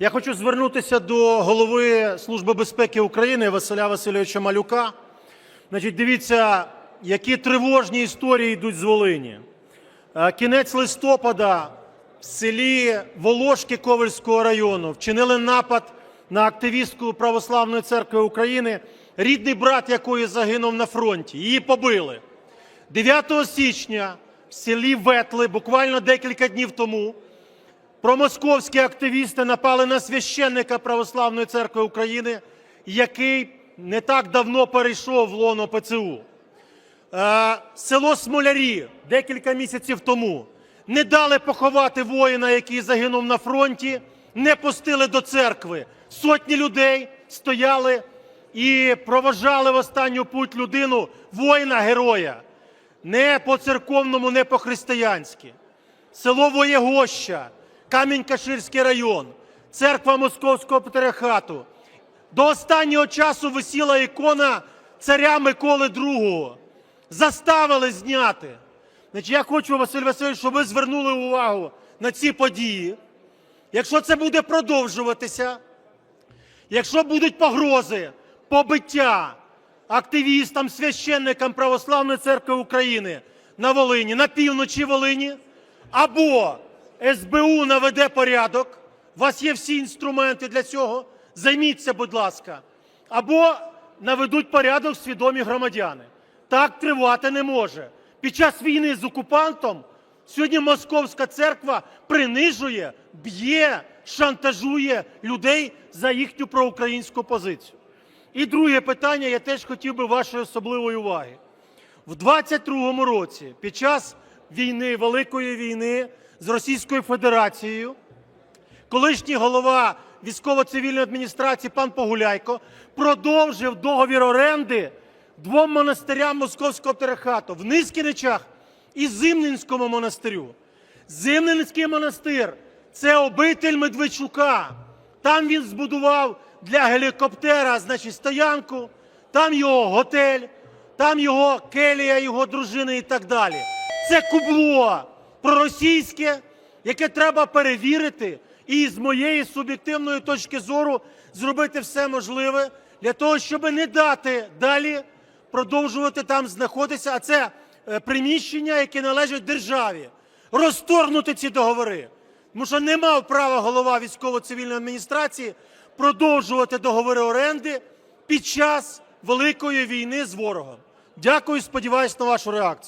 Я хочу звернутися до голови Служби безпеки України Василя Васильовича Малюка. Значить, дивіться, які тривожні історії йдуть з Волині. Е, Кінець листопада в селі Волошки Ковельського району вчинили напад на активістку Православної церкви України, рідний брат якої загинув на фронті. Її побили. 9 січня в селі Ветли, буквально декілька днів тому, промосковські активісти напали на священника Православної церкви України, який не так давно перейшов в лоно ПЦУ. Е, Село Смолярі декілька місяців тому не дали поховати воїна, який загинув на фронті, не пустили до церкви. Сотні людей стояли і проважали в останню путь людину, воїна-героя. Не по-церковному, не по-християнськи. Село Воєгоща, Камінь-Каширський район, церква Московського патріархату. До останнього часу висіла ікона царя Миколи II. Заставили зняти. Значить, я хочу, Василь Васильович, щоб ви звернули увагу на ці події. Якщо це буде продовжуватися, якщо будуть погрози, побиття активістам, священникам Православної церкви України на Волині, на півночі Волині, або СБУ наведе порядок, у вас є всі інструменти для цього, займіться, будь ласка, або наведуть порядок свідомі громадяни. Так тривати не може. Під час війни з окупантом сьогодні Московська церква принижує, б'є, шантажує людей за їхню проукраїнську позицію. І друге питання, я теж хотів би вашої особливої уваги. В 22-му році, під час війни, Великої війни з Російською Федерацією, колишній голова військово-цивільної адміністрації пан Погуляйко продовжив договір оренди двом монастирям Московського патріархату в Низкіничах і Зимненському монастирю. Зимненський монастир це обитель Медведчука. Там він збудував для гелікоптера, значить, стоянку, там його готель, там його келія, його дружини і так далі. Це кубло проросійське, яке треба перевірити, і з моєї суб'єктивної точки зору зробити все можливе для того, щоб не дати далі продовжувати там знаходитися, а це е, приміщення, яке належить державі, розторгнути ці договори. Тому що не мав права голова військово-цивільної адміністрації продовжувати договори оренди під час великої війни з ворогом. Дякую, сподіваюся на вашу реакцію.